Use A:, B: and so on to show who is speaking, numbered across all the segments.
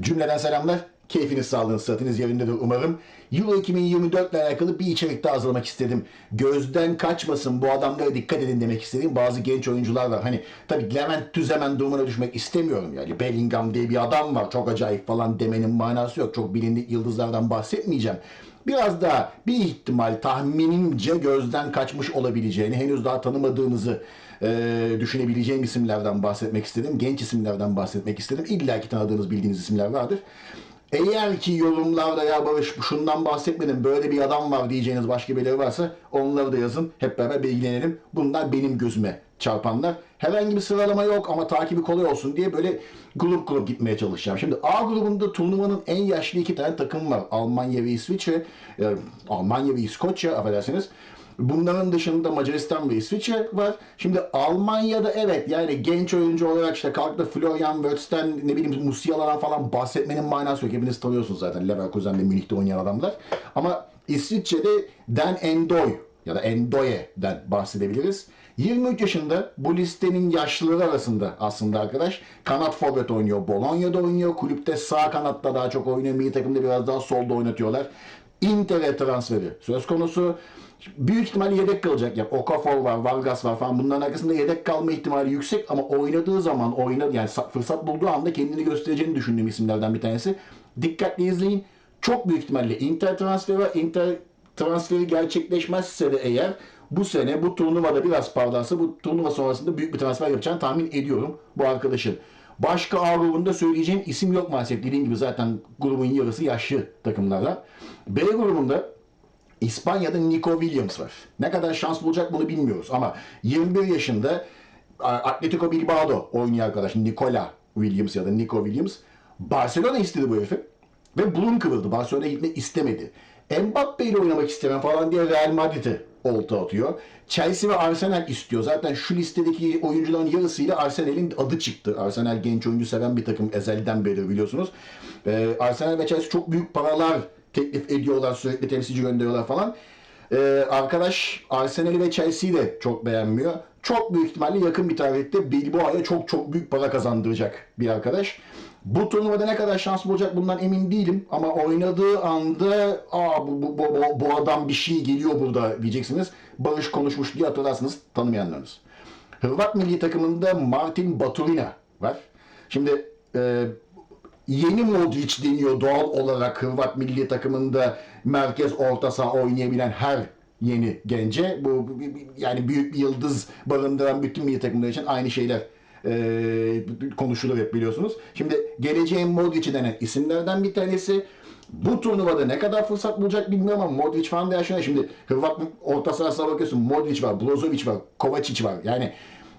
A: Cümleden selamlar. Keyfiniz, sağlığınız, sıhhatiniz yerindedir umarım. Euro 2024 ile alakalı bir içerik daha hazırlamak istedim. Gözden kaçmasın bu adamlara dikkat edin demek istediğim bazı genç oyuncular var. Hani tabii Levent Tüzemen durumuna düşmek istemiyorum yani. Bellingham diye bir adam var çok acayip falan demenin manası yok. Çok bilindik yıldızlardan bahsetmeyeceğim. Biraz daha bir ihtimal tahminimce gözden kaçmış olabileceğini, henüz daha tanımadığınızı e, düşünebileceğim isimlerden bahsetmek istedim. Genç isimlerden bahsetmek istedim. İlla ki tanıdığınız, bildiğiniz isimler vardır. Eğer ki yorumlarda ya Barış şundan bahsetmedim böyle bir adam var diyeceğiniz başka birileri varsa onları da yazın. Hep beraber bilgilenelim. Bunlar benim gözüme çarpanlar. Herhangi bir sıralama yok ama takibi kolay olsun diye böyle grup grup gitmeye çalışacağım. Şimdi A grubunda turnuvanın en yaşlı iki tane takım var. Almanya ve İsviçre. E, Almanya ve İskoçya affedersiniz. Bunların dışında Macaristan ve İsviçre var. Şimdi Almanya'da evet yani genç oyuncu olarak işte kalktı Florian Wirtz'ten ne bileyim Musiala'dan falan bahsetmenin manası yok. Hepiniz tanıyorsunuz zaten Leverkusen'de Münih'te oynayan adamlar. Ama İsviçre'de Dan Endoy ya da Endoye'den bahsedebiliriz. 23 yaşında bu listenin yaşlıları arasında aslında arkadaş. Kanat forvet oynuyor. Bologna'da oynuyor. Kulüpte sağ kanatta daha çok oynuyor. Milli takımda biraz daha solda oynatıyorlar. Inter'e transferi söz konusu. Büyük ihtimalle yedek kalacak. Ya Okafor var, Vargas var falan. Bunların arkasında yedek kalma ihtimali yüksek ama oynadığı zaman oynadı yani sa- fırsat bulduğu anda kendini göstereceğini düşündüğüm isimlerden bir tanesi. Dikkatli izleyin. Çok büyük ihtimalle Inter transferi var. Inter transferi gerçekleşmezse de eğer bu sene bu turnuvada biraz parlarsa bu turnuva sonrasında büyük bir transfer yapacağını tahmin ediyorum bu arkadaşın. Başka A grubunda söyleyeceğim isim yok maalesef. Dediğim gibi zaten grubun yarısı yaşlı takımlardan. B grubunda İspanya'da Nico Williams var. Ne kadar şans bulacak bunu bilmiyoruz ama 21 yaşında Atletico Bilbao'da oynuyor arkadaş Nicola Williams ya da Nico Williams. Barcelona istedi bu herifi ve burun kıvırdı. Barcelona'ya gitmek istemedi. Mbappe ile oynamak istemem falan diye Real Madrid'e olta atıyor. Chelsea ve Arsenal istiyor. Zaten şu listedeki oyuncuların yarısıyla Arsenal'in adı çıktı. Arsenal genç oyuncu seven bir takım ezelden beri biliyorsunuz. Ee, Arsenal ve Chelsea çok büyük paralar teklif ediyorlar. Sürekli temsilci gönderiyorlar falan. Ee, arkadaş Arsenal'i ve Chelsea'yi de çok beğenmiyor. Çok büyük ihtimalle yakın bir tarihte Bilbao'ya çok çok büyük para kazandıracak bir arkadaş. Bu turnuvada ne kadar şans bulacak bundan emin değilim ama oynadığı anda Aa, bu, bu, bu, bu- adam bir şey geliyor burada diyeceksiniz. Barış konuşmuş diye hatırlarsınız tanımayanlarınız. Hırvat milli takımında Martin Baturina var. Şimdi e, yeni Modric deniyor doğal olarak Hırvat milli takımında merkez orta saha oynayabilen her yeni gence. Bu yani büyük bir yıldız barındıran bütün milli takımlar için aynı şeyler e, konuşulur hep biliyorsunuz. Şimdi geleceğin Modric'i denen isimlerden bir tanesi. Bu turnuvada ne kadar fırsat bulacak bilmiyorum ama Modric falan da yaşıyor. Şimdi Hırvat orta sahasına bakıyorsun. Modric var, Brozovic var, Kovacic var. Yani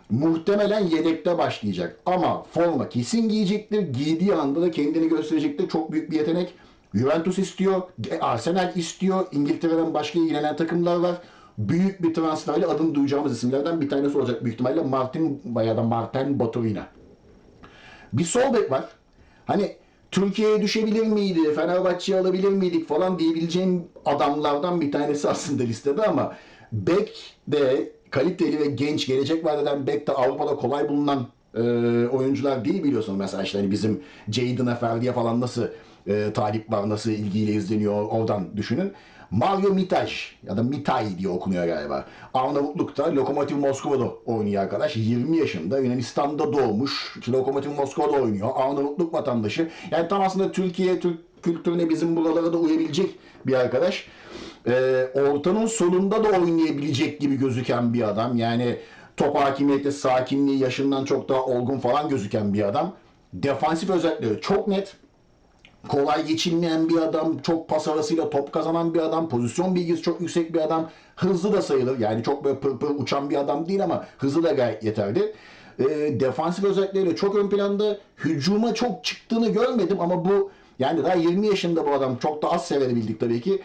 A: muhtemelen yedekte başlayacak. Ama forma kesin giyecektir. Giydiği anda da kendini gösterecektir. Çok büyük bir yetenek. Juventus istiyor, Arsenal istiyor, İngiltere'den başka ilgilenen takımlar var. Büyük bir transferle adını duyacağımız isimlerden bir tanesi olacak büyük ihtimalle Martin ya da Martin Baturina. Bir sol bek var. Hani Türkiye'ye düşebilir miydi, Fenerbahçe'ye alabilir miydik falan diyebileceğim adamlardan bir tanesi aslında listede ama bek de kaliteli ve genç gelecek vaat eden bek de Avrupa'da kolay bulunan e, oyuncular değil biliyorsun. Mesela işte hani bizim Jadon'a, Ferdi'ye falan nasıl e, talip var, nasıl ilgiyle izleniyor oradan düşünün. Mario Mitaj ya da Mitay diye okunuyor galiba. Arnavutluk'ta Lokomotiv Moskova'da oynuyor arkadaş. 20 yaşında Yunanistan'da doğmuş. Lokomotiv Moskova'da oynuyor. Arnavutluk vatandaşı. Yani tam aslında Türkiye, Türk kültürüne bizim buralara da uyabilecek bir arkadaş. Ee, ortanın solunda da oynayabilecek gibi gözüken bir adam. Yani top hakimiyeti, sakinliği, yaşından çok daha olgun falan gözüken bir adam. Defansif özellikleri çok net kolay geçilmeyen bir adam, çok pas arasıyla top kazanan bir adam, pozisyon bilgisi çok yüksek bir adam, hızlı da sayılır. Yani çok böyle pır pır uçan bir adam değil ama hızlı da gayet yeterli. E, defansif özellikleriyle çok ön planda. Hücuma çok çıktığını görmedim ama bu yani daha 20 yaşında bu adam çok da az sevebildik tabii ki.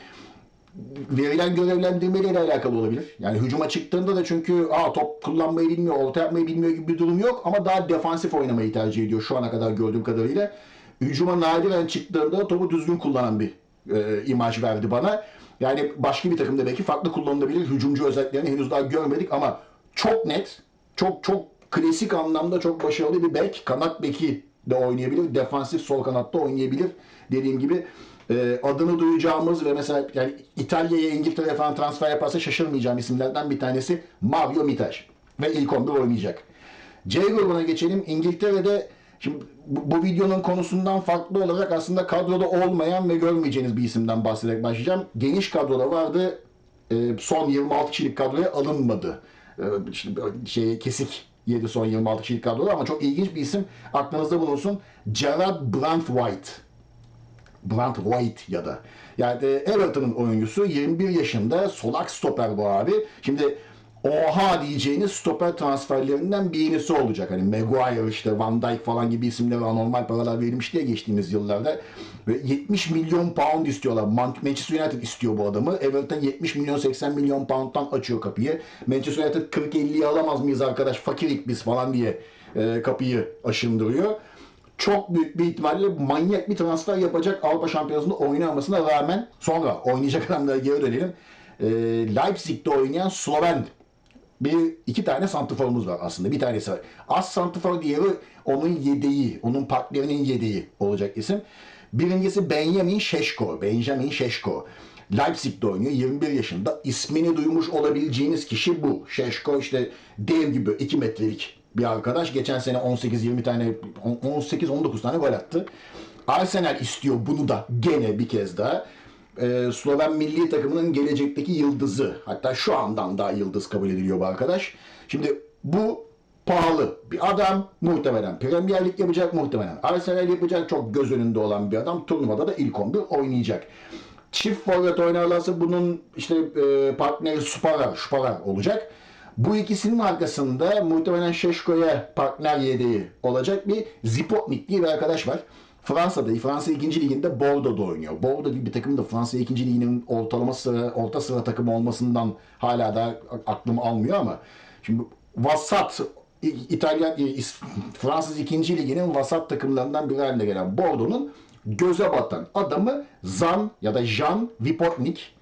A: Verilen görevlendirmeyle alakalı olabilir. Yani hücuma çıktığında da çünkü Aa, top kullanmayı bilmiyor, orta yapmayı bilmiyor gibi bir durum yok ama daha defansif oynamayı tercih ediyor şu ana kadar gördüğüm kadarıyla hücuma nadiren çıktığında topu düzgün kullanan bir e, imaj verdi bana. Yani başka bir takımda belki farklı kullanılabilir. Hücumcu özelliklerini henüz daha görmedik ama çok net, çok çok klasik anlamda çok başarılı bir bek, kanat beki de oynayabilir. Defansif sol kanatta oynayabilir. Dediğim gibi e, adını duyacağımız ve mesela yani İtalya'ya İngiltere'ye falan transfer yaparsa şaşırmayacağım isimlerden bir tanesi Mario Mitaş. Ve ilk 11 oynayacak. C grubuna geçelim. İngiltere'de şimdi bu, bu videonun konusundan farklı olarak aslında kadroda olmayan ve görmeyeceğiniz bir isimden bahsederek başlayacağım. Geniş kadroda vardı. E, son 26 kişilik kadroya alınmadı. E, şey kesik yedi son 26 kişilik kadroda ama çok ilginç bir isim. Aklınızda bulunsun. Gerard Brantwaite. Brant White ya da. Yani e, Everton'ın oyuncusu 21 yaşında solak stoper bu abi. Şimdi oha diyeceğiniz stoper transferlerinden birisi olacak. Hani Maguire işte Van Dijk falan gibi isimlere anormal paralar verilmişti ya geçtiğimiz yıllarda. Ve 70 milyon pound istiyorlar. Man- Manchester United istiyor bu adamı. Everton 70 milyon 80 milyon pound'dan açıyor kapıyı. Manchester United 40-50'yi alamaz mıyız arkadaş fakirik biz falan diye e, kapıyı aşındırıyor çok büyük bir ihtimalle manyak bir transfer yapacak Avrupa Şampiyonası'nda oynamasına rağmen sonra oynayacak adamlara geri dönelim. Ee, Leipzig'te oynayan Sloven bir iki tane santiforumuz var aslında. Bir tanesi var. Az santifor diğeri onun yedeği, onun partnerinin yedeği olacak isim. Birincisi Benjamin Şeşko. Benjamin Şeşko. Leipzig'te oynuyor. 21 yaşında. İsmini duymuş olabileceğiniz kişi bu. Şeşko işte dev gibi 2 metrelik bir arkadaş. Geçen sene 18-20 tane 18-19 tane gol attı. Arsenal istiyor bunu da gene bir kez daha. Ee, Sloven milli takımının gelecekteki yıldızı. Hatta şu andan daha yıldız kabul ediliyor bu arkadaş. Şimdi bu pahalı bir adam muhtemelen Premier Lig yapacak muhtemelen Arsenal yapacak çok göz önünde olan bir adam turnuvada da ilk 11 oynayacak. Çift forvet oynarlarsa bunun işte e, partneri Sparar, Sparar olacak. Bu ikisinin arkasında muhtemelen Şeşko'ya partner yedeği olacak bir Zipotnik diye bir arkadaş var. Fransa'da, Fransa 2. Ligi'nde Bordeaux'da oynuyor. Bordeaux gibi bir takım da Fransa 2. Ligi'nin ortalama sıra, orta sıra takımı olmasından hala da aklım almıyor ama şimdi vasat İtalyan, Fransız 2. Ligi'nin vasat takımlarından biri haline gelen Bordeaux'un göze batan adamı Zan ya da Jean Vipotnik.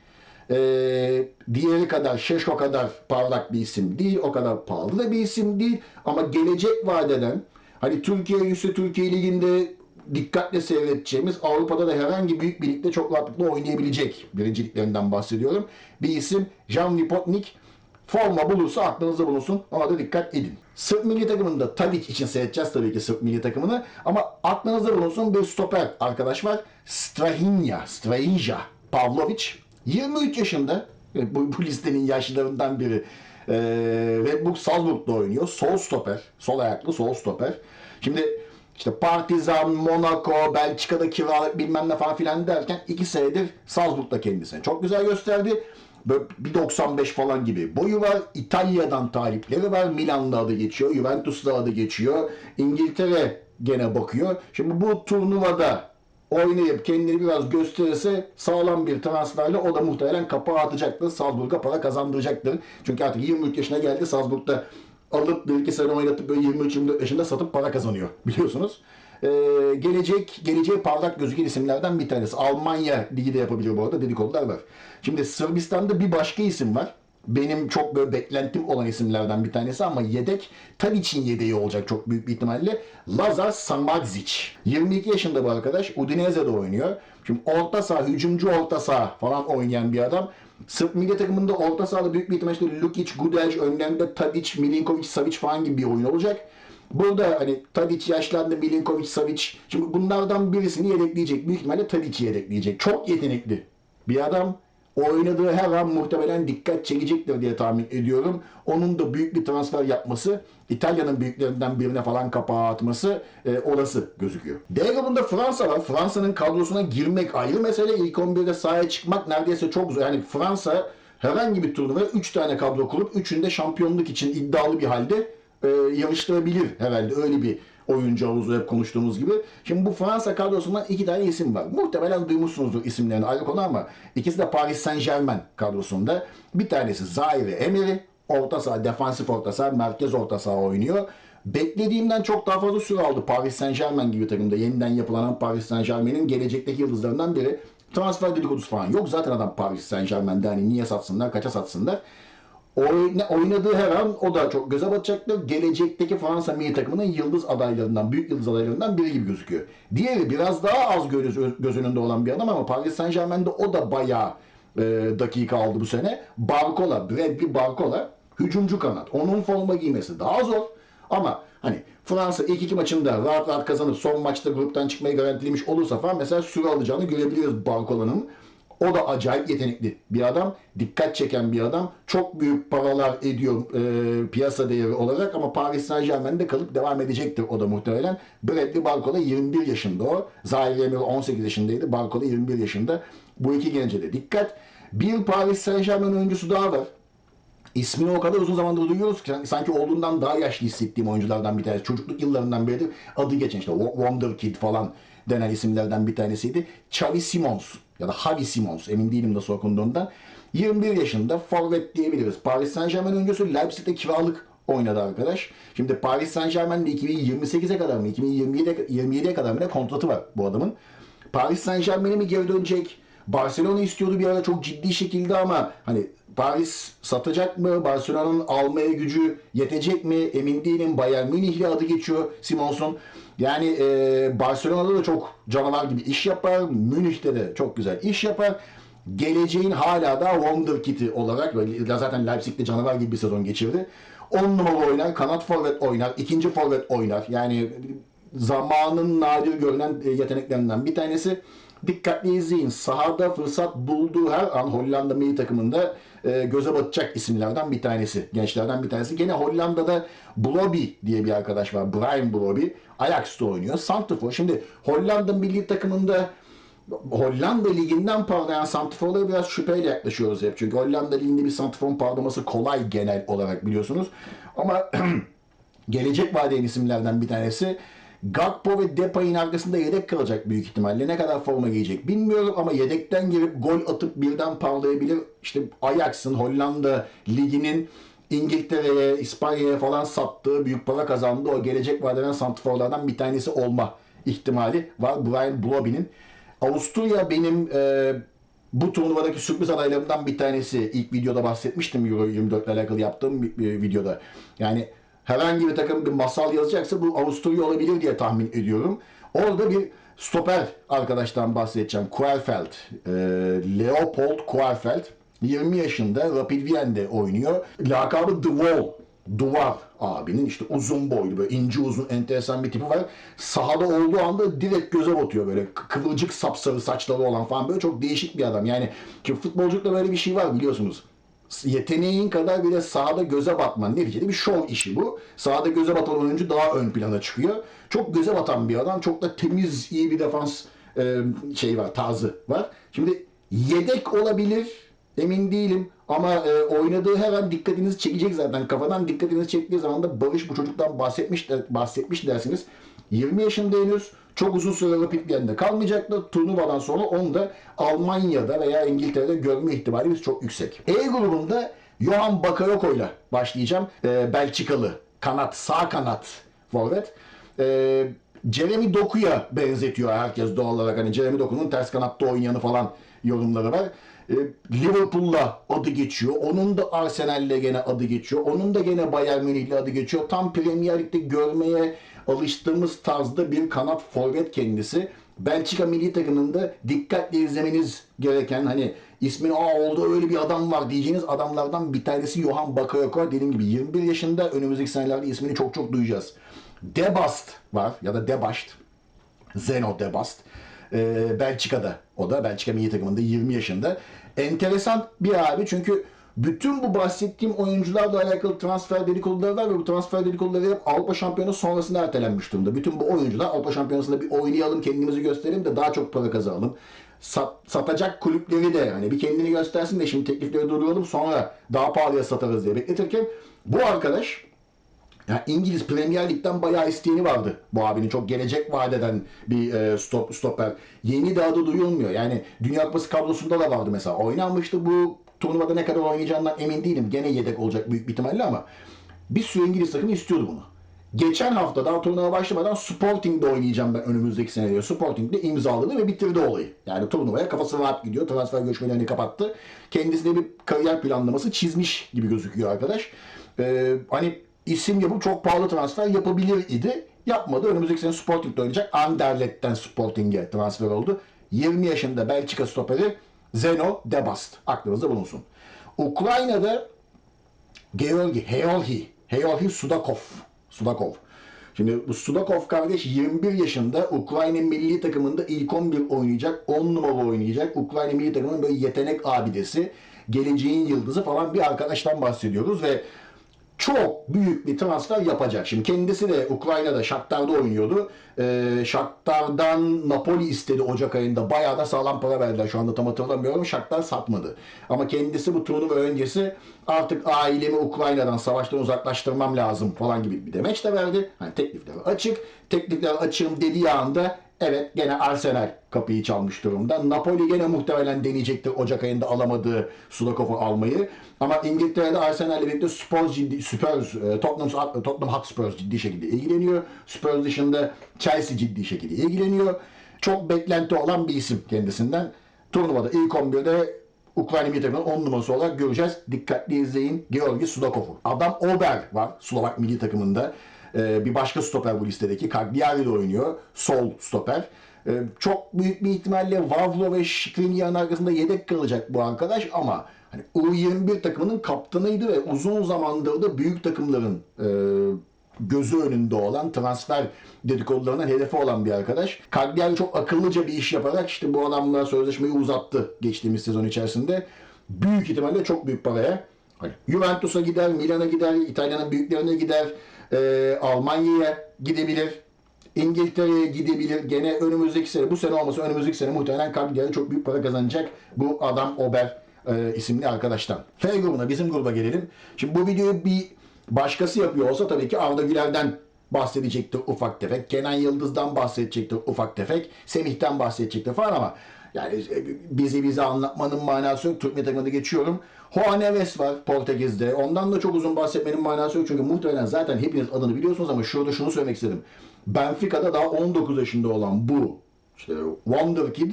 A: Ee, diğeri kadar, Şeşko kadar parlak bir isim değil, o kadar pahalı da bir isim değil ama gelecek vadeden hani Türkiye üstü Türkiye Ligi'nde dikkatle seyredeceğimiz Avrupa'da da herhangi büyük bir ligde çok rahatlıkla oynayabilecek birinciliklerinden bahsediyorum. Bir isim Jan Vipotnik forma bulursa aklınızda bulunsun. Ona da dikkat edin. Sırp milli takımında Tadic için seyredeceğiz tabii ki Sırp milli takımını. Ama aklınızda bulunsun bir stoper arkadaş var. Strahinja, Strahinja Pavlovic. 23 yaşında. E, Bu, bu listenin yaşlılarından biri. Ee, Red Bull Salzburg'da oynuyor. Sol stoper. Sol ayaklı sol stoper. Şimdi işte Partizan, Monaco, Belçika'da kiralık bilmem ne falan filan derken iki senedir Salzburg'da kendisini çok güzel gösterdi. Böyle 1.95 falan gibi boyu var. İtalya'dan talipleri var. Milan'da adı geçiyor. Juventus'ta adı geçiyor. İngiltere gene bakıyor. Şimdi bu turnuvada oynayıp kendini biraz gösterirse sağlam bir transferle o da muhtemelen kapağı atacaktır. Salzburg'a para kazandıracaktır. Çünkü artık 23 yaşına geldi. Salzburg'da alıp bir iki sene oynatıp böyle 23-24 yaşında satıp para kazanıyor biliyorsunuz. Ee, gelecek, geleceği parlak gözüken isimlerden bir tanesi. Almanya ligi de yapabiliyor bu arada dedikodular var. Şimdi Sırbistan'da bir başka isim var. Benim çok böyle beklentim olan isimlerden bir tanesi ama yedek Tadic'in yedeği olacak çok büyük bir ihtimalle. Lazar Samardzic. 22 yaşında bu arkadaş. Udinese'de oynuyor. Şimdi orta saha, hücumcu orta saha falan oynayan bir adam. Sırp milli takımında orta sahada büyük bir ihtimalle Lukic, Gudel, önlerinde Tadic, Milinkovic, Savic falan gibi bir oyun olacak. Burada hani Tadic yaşlandı, Milinkovic, Savic. Şimdi bunlardan birisini yedekleyecek. Büyük ihtimalle Tadic'i yedekleyecek. Çok yetenekli bir adam. Oynadığı her an muhtemelen dikkat çekecektir diye tahmin ediyorum. Onun da büyük bir transfer yapması, İtalya'nın büyüklerinden birine falan kapağı atması e, olası gözüküyor. D grubunda Fransa var. Fransa'nın kadrosuna girmek ayrı mesele. İlk 11'de sahaya çıkmak neredeyse çok zor. Yani Fransa herhangi bir turnuvaya 3 tane kadro kurup 3'ünde şampiyonluk için iddialı bir halde e, yarıştırabilir herhalde. Öyle bir oyuncu havuzu hep konuştuğumuz gibi. Şimdi bu Fransa kadrosundan iki tane isim var. Muhtemelen duymuşsunuzdur isimlerini ayrı konu ama ikisi de Paris Saint Germain kadrosunda. Bir tanesi Zaire Emery. Orta saha, defansif orta saha, merkez orta saha oynuyor. Beklediğimden çok daha fazla süre aldı Paris Saint Germain gibi takımda. Yeniden yapılanan Paris Saint Germain'in gelecekteki yıldızlarından biri. Transfer dedikodusu falan yok. Zaten adam Paris Saint Germain'de hani niye satsınlar, kaça satsınlar. Oyna- oynadığı her an o da çok göze batacaktır. Gelecekteki Fransa milli takımının yıldız adaylarından, büyük yıldız adaylarından biri gibi gözüküyor. Diğeri biraz daha az göz, göz önünde olan bir adam ama Paris Saint Germain'de o da bayağı e, dakika aldı bu sene. Barcola, Bradley Barcola hücumcu kanat. Onun forma giymesi daha zor. Ama hani Fransa ilk iki maçında rahat rahat kazanıp son maçta gruptan çıkmayı garantilemiş olursa falan mesela süre alacağını görebiliyoruz Barcola'nın. O da acayip yetenekli bir adam. Dikkat çeken bir adam. Çok büyük paralar ediyor e, piyasa değeri olarak ama Paris Saint Germain'de kalıp devam edecektir o da muhtemelen. Bradley Barcola 21 yaşında o. Zahir Emir 18 yaşındaydı. Barcola 21 yaşında. Bu iki gence de dikkat. Bir Paris Saint Germain oyuncusu daha var. İsmini o kadar uzun zamandır duyuyoruz ki sanki olduğundan daha yaşlı hissettiğim oyunculardan bir tanesi. Çocukluk yıllarından beridir adı geçen işte Wonder Kid falan denen isimlerden bir tanesiydi. Xavi Simons ya da Javi Simons emin değilim nasıl okunduğundan. 21 yaşında forvet diyebiliriz. Paris Saint Germain öncüsü Leipzig'te kiralık oynadı arkadaş. Şimdi Paris Saint Germain'de 2028'e kadar mı 2027'ye 27'ye kadar mı ne kontratı var bu adamın. Paris Saint Germain'e mi geri dönecek? Barcelona istiyordu bir ara çok ciddi şekilde ama hani Paris satacak mı? Barcelona'nın almaya gücü yetecek mi? Emin değilim. Bayern Münih'le adı geçiyor Simons'un. Yani e, Barcelona'da da çok canavar gibi iş yapar. Münih'te de çok güzel iş yapar. Geleceğin hala da Wonderkid'i olarak böyle zaten Leipzig'te canavar gibi bir sezon geçirdi. 10 numara oynar, kanat forvet oynar, ikinci forvet oynar. Yani zamanın nadir görülen e, yeteneklerinden bir tanesi. Dikkatli izleyin. Sahada fırsat bulduğu her an Hollanda milli takımında e, göze batacak isimlerden bir tanesi. Gençlerden bir tanesi. Gene Hollanda'da Broby diye bir arkadaş var. Brian Broby. Ajax'ta oynuyor. Santrfor. Şimdi Hollanda milli takımında Hollanda liginden parlayan santrforlara biraz şüpheyle yaklaşıyoruz hep. Çünkü Hollanda liginde bir santrforun parlaması kolay genel olarak biliyorsunuz. Ama gelecek vadeyen isimlerden bir tanesi. Gakpo ve Depay'ın arkasında yedek kalacak büyük ihtimalle. Ne kadar forma giyecek bilmiyorum ama yedekten girip gol atıp birden parlayabilir. İşte Ajax'ın Hollanda liginin İngiltere'ye, İspanya'ya falan sattığı, büyük para kazandığı o gelecek vadeden santrforlardan bir tanesi olma ihtimali var Brian Broby'nin. Avusturya benim e, bu turnuvadaki sürpriz adaylarımdan bir tanesi. İlk videoda bahsetmiştim Euro 24 ile alakalı yaptığım bir, bir videoda. Yani herhangi bir takım bir masal yazacaksa bu Avusturya olabilir diye tahmin ediyorum. Orada bir stoper arkadaştan bahsedeceğim. Kuerfeld. E, Leopold Kuerfeld. 20 yaşında Rapid Vienne'de oynuyor. Lakabı The Wall. Duvar abinin işte uzun boylu böyle ince uzun enteresan bir tipi var. Sahada olduğu anda direkt göze batıyor böyle kıvırcık sapsarı saçları olan falan böyle çok değişik bir adam. Yani ki futbolculukta böyle bir şey var biliyorsunuz. Yeteneğin kadar bile sahada göze batman. Neticede bir şov işi bu. Sahada göze batan oyuncu daha ön plana çıkıyor. Çok göze batan bir adam. Çok da temiz, iyi bir defans e, şey var, tarzı var. Şimdi yedek olabilir. Emin değilim ama e, oynadığı her an dikkatinizi çekecek zaten. Kafadan dikkatinizi çektiği zaman da Barış bu çocuktan bahsetmiş bahsetmiş dersiniz. 20 yaşında henüz çok uzun süre Rapid Vienne'de kalmayacaktır. Turnuvadan sonra onu da Almanya'da veya İngiltere'de görme ihtimalimiz çok yüksek. E grubunda Johan Bakayoko ile başlayacağım. E, Belçikalı kanat, sağ kanat forvet. E, Jeremy Doku'ya benzetiyor herkes doğal olarak. Hani Jeremy Doku'nun ters kanatta oynayanı falan yorumları var. E, Liverpool'la adı geçiyor. Onun da Arsenal'le gene adı geçiyor. Onun da gene Bayern Münih'le adı geçiyor. Tam Premier Lig'de görmeye alıştığımız tarzda bir kanat forvet kendisi. Belçika milli takımında dikkatle izlemeniz gereken hani ismin aa oldu öyle bir adam var diyeceğiniz adamlardan bir tanesi Johan Bakayoko. Dediğim gibi 21 yaşında önümüzdeki senelerde ismini çok çok duyacağız. Debast var ya da Debast. Zeno Debast. Ee, Belçika'da o da Belçika milli takımında 20 yaşında. Enteresan bir abi çünkü bütün bu bahsettiğim oyuncularla alakalı transfer dedikoduları var ve bu transfer dedikoduları hep Avrupa Şampiyonası sonrasında ertelenmiş durumda. Bütün bu oyuncular Avrupa Şampiyonası'nda bir oynayalım, kendimizi gösterelim de daha çok para kazanalım. Sat, satacak kulüpleri de hani bir kendini göstersin de şimdi teklifleri durduralım sonra daha pahalıya satarız diye bekletirken bu arkadaş yani İngiliz Premier Lig'den bayağı isteyeni vardı bu abinin. Çok gelecek vadeden bir e, stop, stoper. Yeni de adı duyulmuyor. Yani Dünya Kupası kadrosunda da vardı mesela. Oynanmıştı bu turnuvada ne kadar oynayacağından emin değilim. Gene yedek olacak büyük bir ihtimalle ama bir sürü İngiliz takımı istiyordu bunu. Geçen hafta daha turnuva başlamadan Sporting'de oynayacağım ben önümüzdeki sene diyor. Sporting'de imzaladı ve bitirdi olayı. Yani turnuvaya kafası rahat gidiyor. Transfer görüşmelerini kapattı. Kendisine bir kariyer planlaması çizmiş gibi gözüküyor arkadaş. Ee, hani isim yapıp çok pahalı transfer yapabilir idi. Yapmadı. Önümüzdeki sene Sporting'de oynayacak. Anderlet'ten Sporting'e transfer oldu. 20 yaşında Belçika stoperi Zeno Debast. Aklınızda bulunsun. Ukrayna'da Georgi, Heolhi, Heolhi Sudakov. Sudakov. Şimdi bu Sudakov kardeş 21 yaşında Ukrayna milli takımında ilk 11 oynayacak, 10 numara oynayacak. Ukrayna milli takımının böyle yetenek abidesi, geleceğin yıldızı falan bir arkadaştan bahsediyoruz ve çok büyük bir transfer yapacak. Şimdi kendisi de Ukrayna'da Shakhtar'da oynuyordu. Ee, Shakhtar'dan Napoli istedi Ocak ayında. Bayağı da sağlam para verdiler. Şu anda tam hatırlamıyorum. Shakhtar satmadı. Ama kendisi bu turnuva öncesi artık ailemi Ukrayna'dan, savaştan uzaklaştırmam lazım falan gibi bir demeç de verdi. Hani teklifler açık. Teklifler açığım dediği anda Evet gene Arsenal kapıyı çalmış durumda. Napoli gene muhtemelen deneyecektir Ocak ayında alamadığı Sudakov'u almayı. Ama İngiltere'de Arsenal ile birlikte Spurs ciddi, Spurs, e, Tottenham, Tottenham Hotspur ciddi şekilde ilgileniyor. Spurs dışında Chelsea ciddi şekilde ilgileniyor. Çok beklenti olan bir isim kendisinden. Turnuvada ilk 11'de Ukrayna milli takımının 10 numarası olarak göreceğiz. Dikkatli izleyin. Georgi Sudakov'u. Adam Ober var Slovak milli takımında. Ee, bir başka stoper bu listedeki. Cagliari'de oynuyor. Sol stoper. Ee, çok büyük bir ihtimalle Vavlo ve Skriniar'ın arkasında yedek kalacak bu arkadaş ama hani U21 takımının kaptanıydı ve uzun zamandır da büyük takımların e, gözü önünde olan transfer dedikodularından hedefi olan bir arkadaş. Cagliari çok akıllıca bir iş yaparak işte bu adamla sözleşmeyi uzattı geçtiğimiz sezon içerisinde. Büyük ihtimalle çok büyük paraya hani Juventus'a gider, Milan'a gider, İtalya'nın büyüklerine gider, e, Almanya'ya gidebilir. İngiltere'ye gidebilir. Gene önümüzdeki sene, bu sene olmasa önümüzdeki sene muhtemelen Cagliari çok büyük para kazanacak. Bu adam Ober e, isimli arkadaştan. F grubuna, bizim gruba gelelim. Şimdi bu videoyu bir başkası yapıyor olsa tabii ki Arda Güler'den bahsedecektir ufak tefek. Kenan Yıldız'dan bahsedecektir ufak tefek. Semih'ten bahsedecektir falan ama yani e, bizi bize anlatmanın manası yok. Türk takımında geçiyorum. Juan Neves var Portekiz'de. Ondan da çok uzun bahsetmenin manası yok. Çünkü muhtemelen zaten hepiniz adını biliyorsunuz ama şurada şunu söylemek istedim. Benfica'da daha 19 yaşında olan bu işte Wonder Kid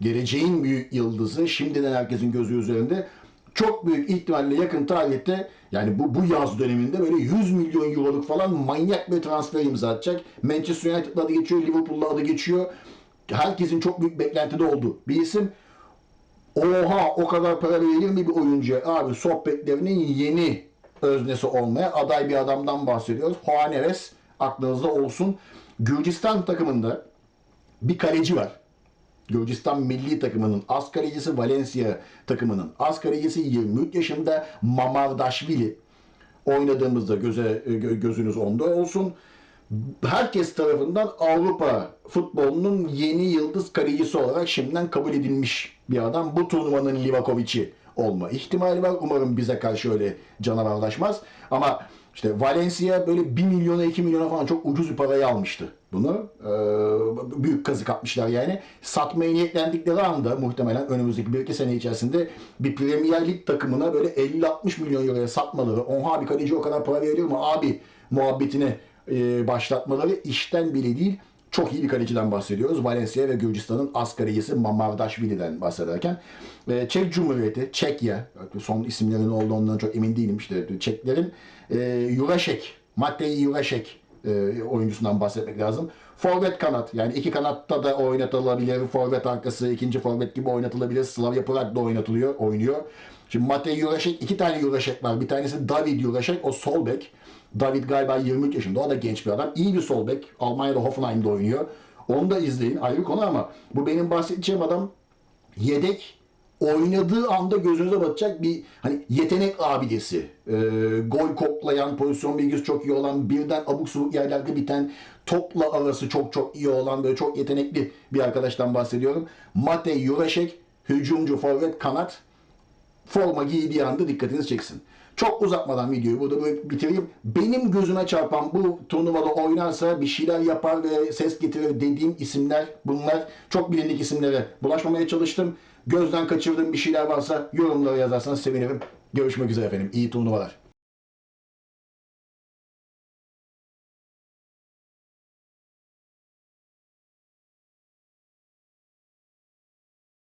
A: geleceğin büyük yıldızı şimdiden herkesin gözü üzerinde çok büyük ihtimalle yakın tarihte yani bu, bu yaz döneminde böyle 100 milyon euroluk falan manyak bir transfer imza atacak. Manchester United'la adı geçiyor, Liverpool'la adı geçiyor. Herkesin çok büyük beklentide olduğu bir isim. Oha o kadar para verilir mi bir oyuncuya? Abi sohbetlerinin yeni öznesi olmaya aday bir adamdan bahsediyoruz. Juan Neves aklınızda olsun. Gürcistan takımında bir kaleci var. Gürcistan milli takımının az kalecisi Valencia takımının az kalecisi 23 yaşında Mamardashvili. Oynadığımızda göze gö- gözünüz onda olsun. Herkes tarafından Avrupa futbolunun yeni yıldız kalecisi olarak şimdiden kabul edilmiş bir adam. Bu turnuvanın Livakovic'i olma ihtimali var. Umarım bize karşı öyle canavarlaşmaz. Ama işte Valencia böyle 1 milyona 2 milyona falan çok ucuz bir parayı almıştı bunu. Ee, büyük kazık atmışlar yani. Satmaya niyetlendikleri anda muhtemelen önümüzdeki 1-2 sene içerisinde bir Premier Lig takımına böyle 50-60 milyon euroya satmaları, oha bir kaleci o kadar para veriyor mu abi muhabbetini e, başlatmaları işten bile değil. Çok iyi bir kaleciden bahsediyoruz. Valencia ve Gürcistan'ın az kalecisi Mamardashvili'den bahsederken. E, Çek Cumhuriyeti, Çekya, son isimlerin olduğundan çok emin değilim işte. Çeklerin e, Jurasek, Matej Jurasek e, oyuncusundan bahsetmek lazım. Forvet kanat yani iki kanatta da oynatılabilir. Forvet arkası ikinci forvet gibi oynatılabilir. Slavia Prag'da oynatılıyor, oynuyor. Şimdi Matej Jurasek iki tane Jurasek var. Bir tanesi David Jurasek o sol bek. David galiba 23 yaşında. O da genç bir adam. İyi bir sol bek. Almanya'da Hoffenheim'de oynuyor. Onu da izleyin. Ayrı konu ama bu benim bahsedeceğim adam yedek oynadığı anda gözünüze batacak bir hani yetenek abidesi. Ee, gol koklayan, pozisyon bilgisi çok iyi olan, birden abuk subuk yerlerde biten, topla arası çok çok iyi olan böyle çok yetenekli bir arkadaştan bahsediyorum. Matej Jurasek, hücumcu, forvet, kanat forma giydiği anda dikkatinizi çeksin. Çok uzatmadan videoyu burada bitireyim. Benim gözüme çarpan bu turnuvada oynarsa bir şeyler yapar ve ses getirir dediğim isimler bunlar. Çok bilindik isimlere bulaşmamaya çalıştım. Gözden kaçırdığım bir şeyler varsa yorumlara yazarsanız sevinirim. Görüşmek üzere efendim. İyi turnuvalar.